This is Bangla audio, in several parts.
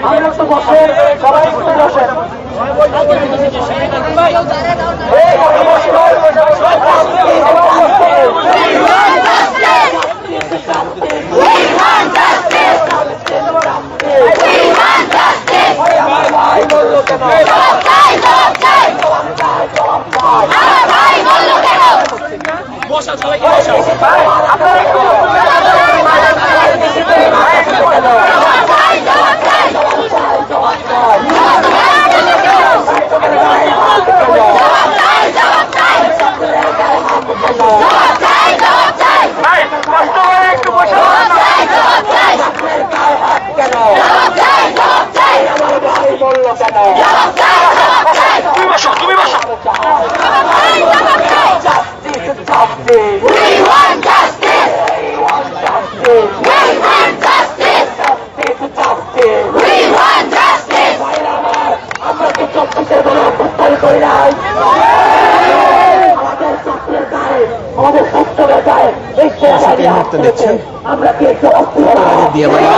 আমরা একটু বসে। সবাই একটু বসেন এই নমস্কার ভাই বলল কেন আপনারা একটু কষ্ট করে একটু বসে কেন ভাই বলল কেন তুমি বসো তুমি বসো Justice, justice. We want justice. We want justice. We want justice. Justice, justice. We want justice. ভাইরা আমার, আমরা কি চব্বিশের কোনো অভ্যুত্থান করি নাই আমাদের ছাত্রের গায়ে আমাদের সত্তরের গায়ে এই দর্শক এই মুহূর্তে দেখছেন দিয়াবাড়ি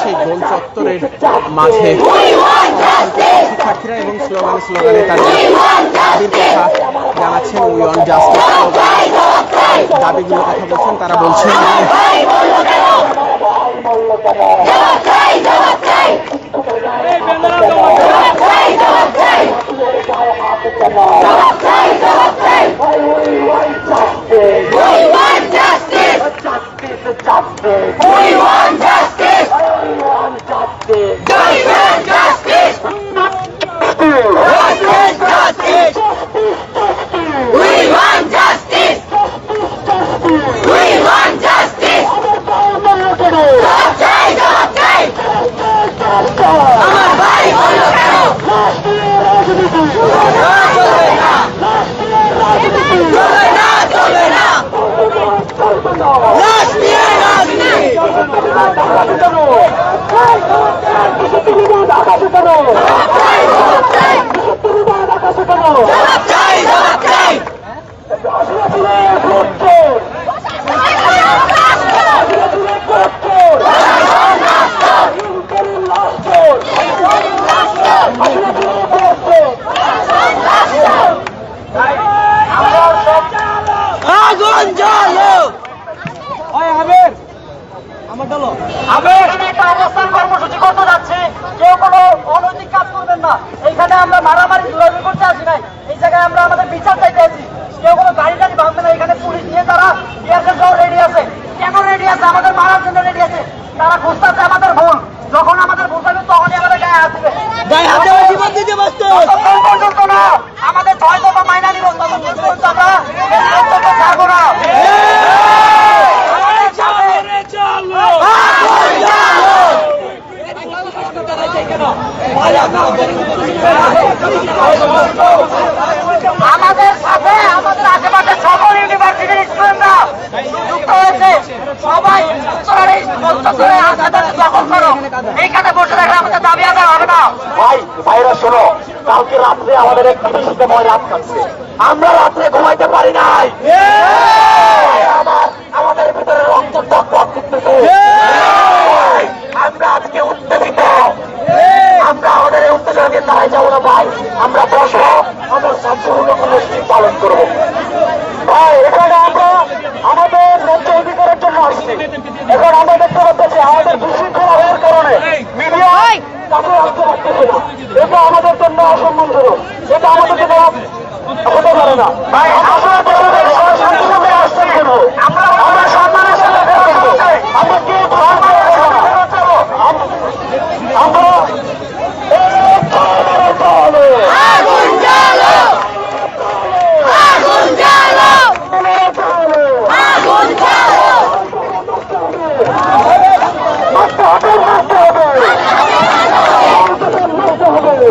সেই গোল চত্বরের মাঝে শিক্ষার্থীরা এবং স্লোগানে স্লোগানে তাদের কথা জানাচ্ছেন উই অন জাস্টিস দাবিগুলো কথা বলছেন তারা বলছেন বলল কেন গায়ে হাত কেন ভাই we want justice. We want justice. Justice, justice. We want justice. We want justice. We want justice. Justice. We want justice. We want justice. জবাবচাই, জবাবচাই। আমার ভাই বলল কেন চলবে না চলবে না রাষ্ট্রীয় রাজনীতি জবাবচাই, জবাবচাই। আগুন জ্বালো আমি এখানে একটা অবস্থান কর্মসূচি করতে যাচ্ছি কেউ কোনো অনৈতিক কাজ করবেন না এখানে আমরা মারামারি জোরাজুরি করতে আসি নাই। এই জায়গায় আমরা আমাদের বিচার চাইতে আছি কেউ কোনো গাড়ি টাড়ি ভাঙবে না। এখানে পুলিশ নিয়ে তারা টিয়ারসেল সহ রেডি আছে। কেন রেডি আছে? আমাদের মারার জন্য রেডি আছে। তারা খুঁজতেছে আমাদের ভুল। যখন আমাদের ভুল থাকবে তখনই আমাদের গায়ে হাত দিবে। গায়ে হাতে জীবন দিতে ব্যস্ত পর্যন্ত না আমাদের ছয় দফা মাইনা ততক্ষণ পর্যন্ত আমরা না। আমাদের সাথে, আমাদের আশেপাশে সকল ইউনিভার্সিটির স্টুডেন্টরা যুক্ত হয়েছে। সবাই দখল করো। এইখানে বসে থাকলে আমাদের দাবি আদায় হবে না। ভাই, ভাইরা, শোনো, কালকে রাত্রে আমাদের এক বিদেশিতে রাত কাটছে। আমরা রাত্রে ঘুমাইতে পারি নাই আমার আমাদের ভিতরে রক্ত টক টক করতেছে আমরা আজকে উত্তেজিত আমরা আমাদের এই উত্তেজনা দিয়ে দাঁড়াই যাব না ভাই আমরা বসবো আমরা সম্পূর্ণ কর্মসূচি পালন করব ভাই এখানে আমরা আমাদের ন্যায্য অধিকারের জন্য আসছি এখন আমরা দেখতে পাচ্ছি আমাদের বিশৃঙ্খলা হওয়ার কারণে মিডিয়া কাছে আসতে পারতেছে না এটা আমাদের জন্য অসম্মানজনক এটা আমাদের জন্য হতে পারে না ভাই আমরা তোমাদের শান্তিভাবে আসছেন কেন আমরা আমরা সম্মানের সাথে ফেরত যাব। আমরা কি সম্মানের সাথে ফেরত যাব? আম- আমরা এই চলো, চলো। আগুন জ্বালো আগুন জ্বালো চলো। আগুন জ্বালো মারতে হবে, মারতে হবে। মারতে হবে।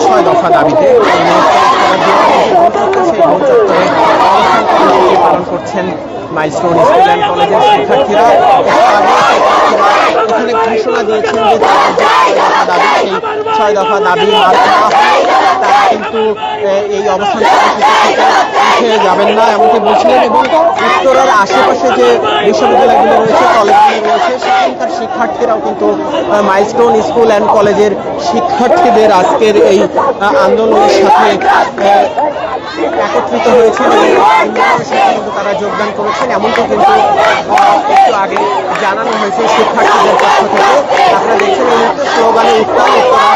ছয় দফা দাবিতে এই মুহূর্তে সেই গোল চত্বরে অবস্থান কর্মসূচি পালন করছেন মাইলস্টোন স্কুল অ্যান্ড কলেজের শিক্ষার্থীরা এখানে ঘোষণা দিয়েছেন যে দাবি সেই ছয় দফা দাবি তারা কিন্তু এই অবস্থান উঠে যাবেন না, এমনকি বলছিলেন এবং উত্তরের আশেপাশে যে বিশ্ববিদ্যালয়গুলো রয়েছে, কলেজগুলো রয়েছে, সেখানকার শিক্ষার্থীরাও কিন্তু মাইলস্টোন স্কুল অ্যান্ড কলেজের শিক্ষার্থীদের আজকের এই আন্দোলনের সাথে একত্রিত হয়েছেন কিন্তু তারা যোগদান করেছেন, এমনটি কিন্তু একটু আগে জানানো হয়েছে শিক্ষার্থীদের পক্ষ থেকে। আপনারা দেখছেন এই মুহূর্তে স্লোগানে উত্তাল উত্তরা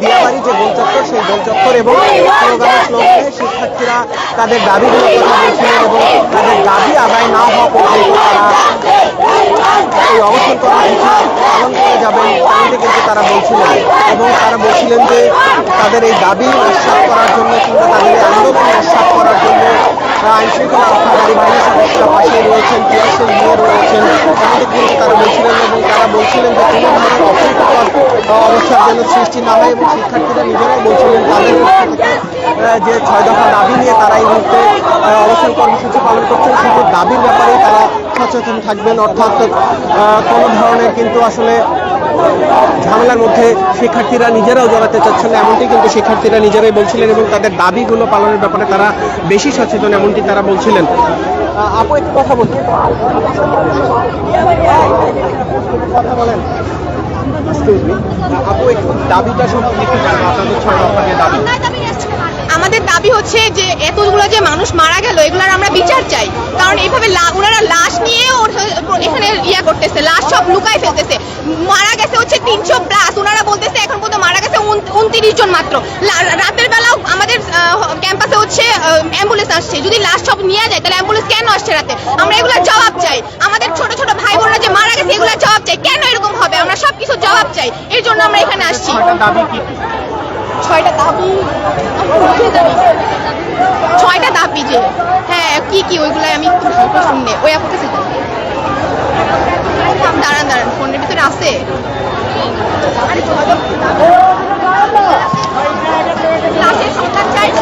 দিয়াবাড়ি যে গোলচক্কর সেই গোলচক্কর এবং স্লোগানে স্লোগানে শিক্ষার্থীরা তাদের দাবিগুলোর কথা বলছিলেন এবং তাদের দাবি আদায় না হওয়া পর্যন্ত তারা এই অবস্থান কর্মসূচি পালন করে যাবেন এমনটি কিন্তু তারা বলছিলেন। এবং তারা বলছিলেন যে তাদের এই দাবি উৎসাহ করার জন্য কিংবা তাদের আন্দোলন উৎসাহ করার জন্য আইন শৃঙ্খলা রক্ষাকারী বাহিনীর সদস্যরা পাশে রয়েছেন তিয়াসের নিয়ে রয়েছেন। এমনটি কিন্তু তারা বলছিলেন এবং তারা বলছিলেন যে কোনো ধরনের অপ্রীতিকর অবস্থার যেন সৃষ্টি না হয় এবং শিক্ষার্থীরা নিজেরাই বলছিলেন তাদের যে ছয় দফা দাবি নিয়ে তারা এই মুহূর্তে অবস্থান কর্মসূচি পালন করছেন। শুধু দাবির ব্যাপারেই তারা সচেতন থাকবেন। অর্থাৎ কোনো ধরনের কিন্তু আসলে ঝামেলার মধ্যে শিক্ষার্থীরা নিজেরাও জড়াতে চাচ্ছেন না এমনটি কিন্তু শিক্ষার্থীরা নিজেরাই বলছিলেন এবং তাদের দাবিগুলো পালনের ব্যাপারে তারা বেশি সচেতন, এমনটি তারা বলছিলেন। আপু, একটু কথা বলছি কথা বলেন। আপু, একটু দাবিটা সম্পর্কে আপনাদের ছয় আপনাদের দাবি আমাদের দাবি হচ্ছে যে এতগুলো যে মানুষ মারা গেল, এগুলার আমরা বিচার চাই। কারণ এইভাবে ওনারা লাশ নিয়ে এখানে ইয়া করতেছে, লাশ সব লুকাই ফেলতেছে। মারা গেছে হচ্ছে তিনশো প্লাস। ওনারা বলতেছে এখন পর্যন্ত মারা গেছে উনত্রিশ জন মাত্র। রাতের বেলাও আমাদের ক্যাম্পাসে হচ্ছে অ্যাম্বুলেন্স আসছে। যদি লাশ সব নিয়ে যায়, তাহলে অ্যাম্বুলেন্স কেন আসছে রাতে? আমরা এগুলোর জবাব চাই। আমাদের ছোট ছোট ভাই বোনরা যে মারা গেছে, এগুলোর জবাব চাই। কেন এরকম হবে? আমরা সব কিছু জবাব চাই। এর জন্য আমরা এখানে আসছি? ছয়টা দাবি? ছয়টা দাবি যে। হ্যাঁ কি কি ওইগুলো আমি একটু হালকা শুনে ওই আপুর কাছে। দাঁড়ান দাঁড়ান, ফোনের ভিতরে আছে?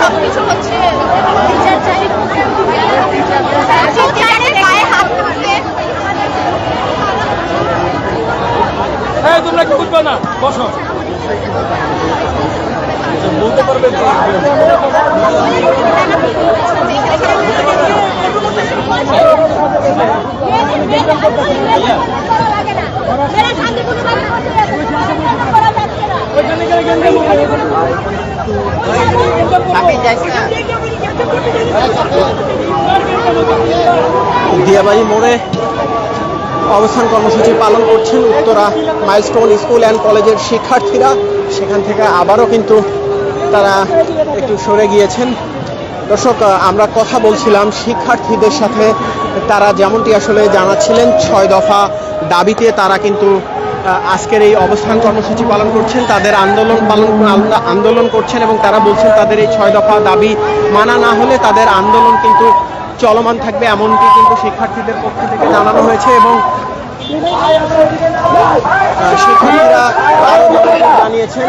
সব কিছু হচ্ছে। তোমরা কি বুঝবে না? বসো। দিয়াবাড়ি মোড়ে অবস্থান কর্মসূচি পালন করছেন উত্তরা মাইলস্টোন স্কুল অ্যান্ড কলেজের শিক্ষার্থীরা। সেখান থেকে আবারও কিন্তু তারা একটু সরে গিয়েছেন। দর্শক আমরা কথা বলছিলাম শিক্ষার্থীদের সাথে। তারা যেমনটি আসলে জানাচ্ছিলেন, ছয় দফা দাবিতে তারা কিন্তু আজকের এই অবস্থান কর্মসূচি পালন করছেন। তাদের আন্দোলন পালন, আন্দোলন করছেন এবং তারা বলছেন তাদের এই ছয় দফা দাবি মানা না হলে তাদের আন্দোলন কিন্তু চলমান থাকবে এমনটি কিন্তু শিক্ষার্থীদের পক্ষ থেকে জানানো হয়েছে এবং শিক্ষার্থীরা জানিয়েছেন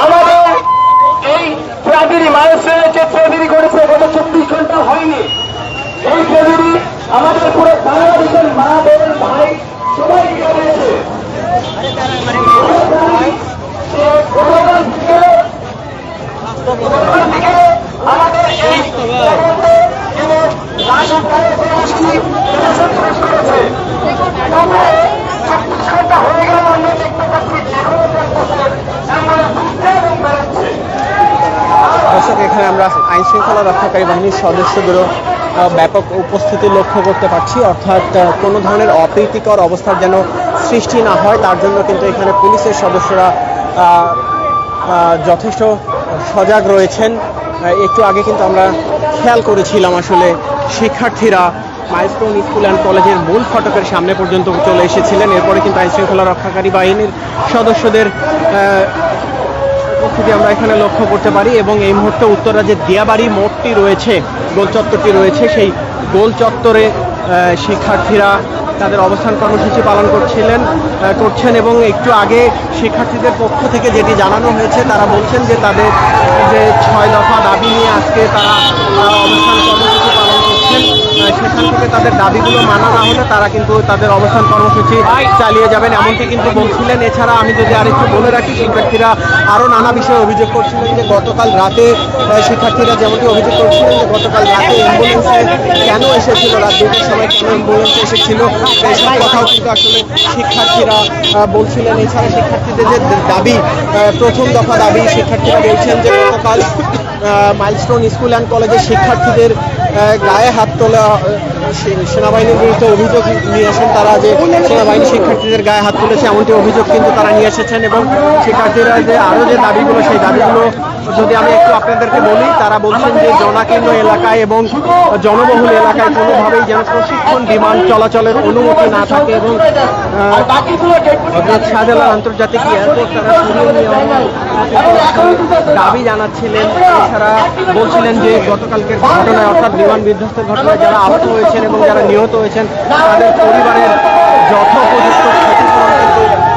আমাদের এই মানুষের যে গত চব্বিশ ঘণ্টা হয়নি এই আমাদের পুরো বাংলাদেশের মা বোন ভাই সবাই গতকাল থেকে গতকাল থেকে এখনও আমরা আইন শৃঙ্খলা রক্ষাকারী বাহিনীর সদস্যদেরও ব্যাপক উপস্থিতি লক্ষ্য করতে পারছি। অর্থাৎ কোনো ধরনের অপ্রীতিকর অবস্থার যেন সৃষ্টি না হয়, তার জন্য কিন্তু এখানে পুলিশের সদস্যরা যথেষ্ট সজাগ রয়েছেন। একটু আগে কিন্তু আমরা খেয়াল করেছিলাম আসলে শিক্ষার্থীরা মাইলস্টোন স্কুল অ্যান্ড কলেজের মূল ফটকের সামনে পর্যন্ত চলে এসেছিলেন। এরপরে কিন্তু আইন শৃঙ্খলা রক্ষাকারী বাহিনীর সদস্যদের উপস্থিতি আমরা এখানে লক্ষ্য করতে পারি এবং এই মুহূর্তে উত্তরা যে দিয়াবাড়ি মোড়টি রয়েছে গোল চত্বরটি রয়েছে। সেই গোল চত্বরে শিক্ষার্থীরা তাদের অবস্থান কর্মসূচি পালন করছিলেন করছেন এবং একটু আগে শিক্ষার্থীদের পক্ষ থেকে যেটি জানানো হয়েছে, তারা বলছেন যে তাদের যে ছয় দফা দাবি নিয়ে আজকে তারা অবস্থান কর্মসূচি পালন করছেন। সেখান থেকে তাদের দাবিগুলো মানা না হলে তারা কিন্তু তাদের অবস্থান কর্মসূচি চালিয়ে যাবেন। এমনটি কিন্তু বলছিলেন। এছাড়া আমি যদি আরেকটু বলে রাখি, শিক্ষার্থীরা আরও নানা বিষয়ে অভিযোগ করছিলেন যে গতকাল রাতে শিক্ষার্থীরা যেমনটি অভিযোগ করছিলেন যে গতকাল রাতে অ্যাম্বুলেন্সে কেন এসেছিল, রাত দুটোর সময় কেন অ্যাম্বুলেন্স এসেছিল এইসব কথাও কিন্তু আসলে শিক্ষার্থীরা বলছিলেন। এছাড়া শিক্ষার্থীদের যে দাবি প্রথম দফা দাবি শিক্ষার্থীরা বলছেন যে গতকাল মাইলস্টোন স্কুল অ্যান্ড কলেজের শিক্ষার্থীদের গায়ে হাত তোলা সেনাবাহিনীর বিরুদ্ধে অভিযোগ নিয়ে আসেন তারা যে সেনাবাহিনী শিক্ষার্থীদের গায়ে হাত তুলেছে, এমনটি অভিযোগ কিন্তু তারা নিয়ে এসেছেন এবং শিক্ষার্থীরা যে আরও যে দাবিগুলো, সেই দাবিগুলো যদি আমি একটু আপনাদেরকে বলি, তারা বলছেন যে জনাকীর্ণ এলাকায় এবং জনবহুল এলাকায় কোনোভাবেই যেন প্রশিক্ষণ বিমান চলাচলের অনুমতি না থাকে এবং শাহজালাল আন্তর্জাতিক এয়ারপোর্ট তারা দাবি জানাচ্ছিলেন। এছাড়া বলছিলেন যে গতকালকের ঘটনায়, অর্থাৎ বিমান বিধ্বস্তের ঘটনায় যারা আহত হয়েছেন এবং যারা নিহত হয়েছেন, তাদের পরিবারের যথোপযুক্ত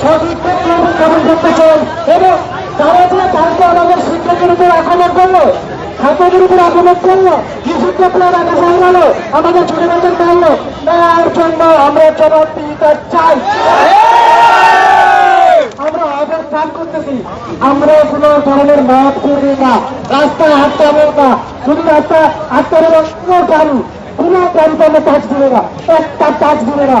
সঠিক এবং আমাদের শিক্ষকের উপর করল ছাত্রদের উপর আমাদের আমরা জবাবদিহিতা চাই করতেছি আমরা কোনো ধরনের মত করবি না হাঁটতে হবে না শুধু রাস্তা হাঁটতে হবে কোনো গাড়ি কোনো গাড়িতে আমরা টাচ দিবে না একটা টাচ দিবে না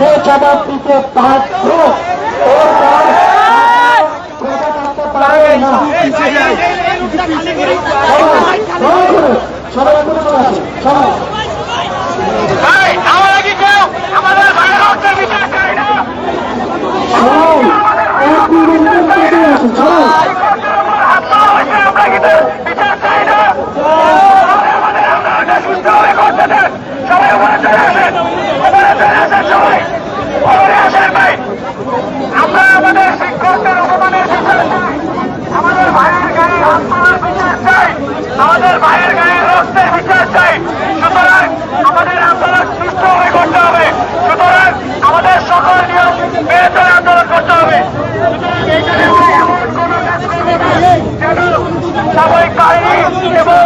সে জবাব দিতে বাধ্য। না সবাই দয়া করে, সবাই একটু বসে আছে, সবাই সবাই এক মিনিটের মধ্যে আসুন সবাই আমরা আমাদের শিক্ষকদের অপমানের বিচার চাই আমাদের ভাইয়ের গায়ে হাত তোলার বিচার চাই আমাদের ভাইয়ের গায়ে রক্তের বিচার চাই সুতরাং আমাদের আন্দোলন সুষ্ঠুভাবে করতে হবে সুতরাং আমাদের সকল নিয়ম মেনে চলে আন্দোলন করতে হবে সুতরাং এইখানে আমরা এমন কোনো কাজ করব না যেন সাময়িক বাহিনী এবং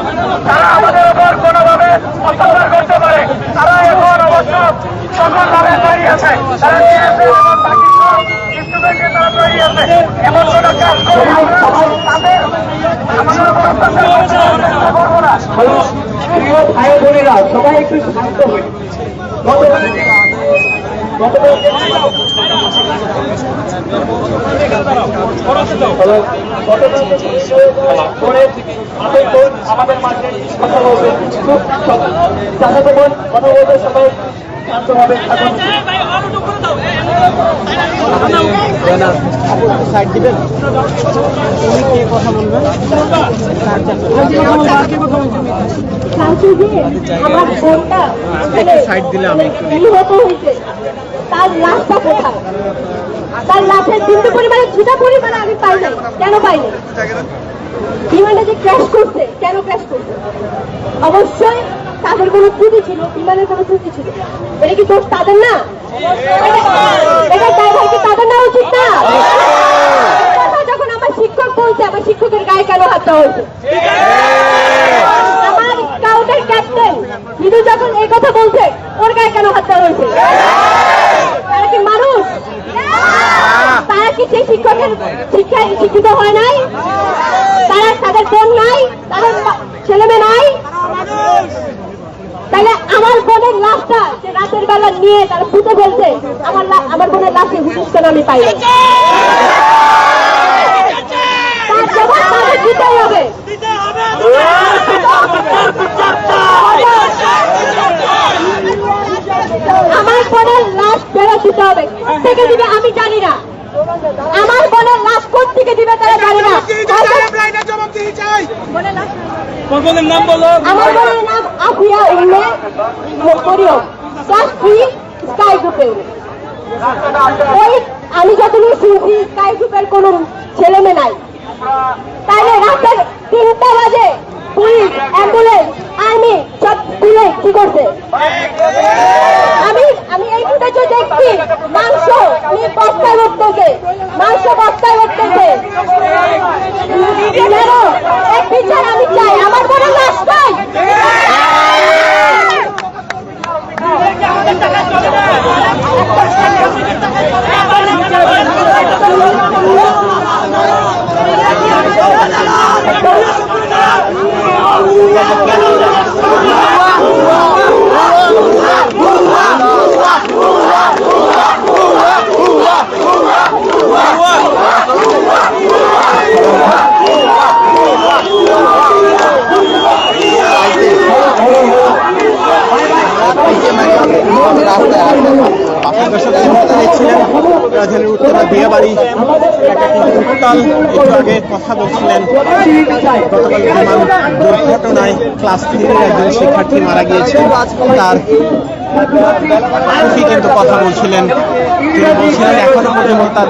তারা আমাদের উপর কোনোভাবে অত্যাচার করতে পারে তারা এখন অবশ্য সকলভাবে তৈরি আছে তারা TSF এবং বাকি সব স্টুডেন্টকে তারা তৈরি আছে এমন কোনো কাজ করব না তাদের আমাদের উপর অত্যাচার করতে হবে, চেষ্টা করব না হ্যালো প্রিয় ভাই বোনেরা সবাই একটু শান্ত হই আমাদের মাঝে কথা বলবে কথা বলবে সবাই সাইড দিবেন উনি কে কথা বলবেন সাইড দিলে আমি তার লাশটা কোথায়? তার লাশের বিন্দু পরিমাণে ছুটা পরিমাণে আমি পাই নাই। কেন পাইনি বিমানটা যে ক্র্যাশ করছে, কেন ক্র্যাশ করছে? অবশ্যই তাদের কোনো ত্রুটি ছিল, বিমানের কোনো ত্রুটি ছিল। এটা কি দোষ তাদের না? এটা ড্রাইভার কি তাদের না উচিত না? যখন আমার শিক্ষক বলছে, আমার শিক্ষকের গায়ে কেন হাত দেওয়া হয়েছে? আমার স্কাউটের ক্যাপ্টেন কিন্তু যখন এই কথা বলছে, ওর গায়ে কেন হাত দেওয়া হয়েছে তারা কি মানুষ তারা কি সেই শিক্ষকের শিক্ষায় শিক্ষিত হয় নাই? তারা তাদের বোন নাই, তাদের ছেলে মেয়ে নাই? তাহলে আমার বোনের লাশটা যে রাতের বেলা নিয়ে তারা পুঁতে বলছে আমার আমার বোনের লাশে হুদিস কেন আমি পাই আমার বোনের লাশ ফেরত দিতে হবে। থেকে দিবে আমি জানি না। আমার বোনের লাশ থেকে দিবে তারা জানি না। বোনের নাম বলো। আমার বোনের নাম আফিয়া উল্লে মরিয়ম ক্লাস থ্রি স্কাই গ্রুপে ওই আমি যতদূর শুনছি স্কাই গ্রুপের কোনো ছেলে মেয়ে নাই। তাহলে রাতের তিনটা বাজে পুলিশ অ্যাম্বুলেন্স আর্মি সব স্কুলে কি করছে? আমি আমি এই ফুটেজে দেখছি মাংস নিয়ে বস্তায় করতেছে বস্তায় করতেছে কেন এক বিচার আমি চাই আমার কোনো লাশ চাই আপনার দর্শক এই মুহূর্তে দেখছিলেন রাজধানীর উত্তরা বিয়েবাড়ি এটা কিন্তু উত্তাল একটু আগে কথা বলছিলেন গতকাল বিমান দুর্ঘটনায় ক্লাস থ্রির একজন শিক্ষার্থী মারা গিয়েছে। তার কিন্তু কথা বলছিলেন। তিনি বলছিলেন, এখনও পর্যন্ত তার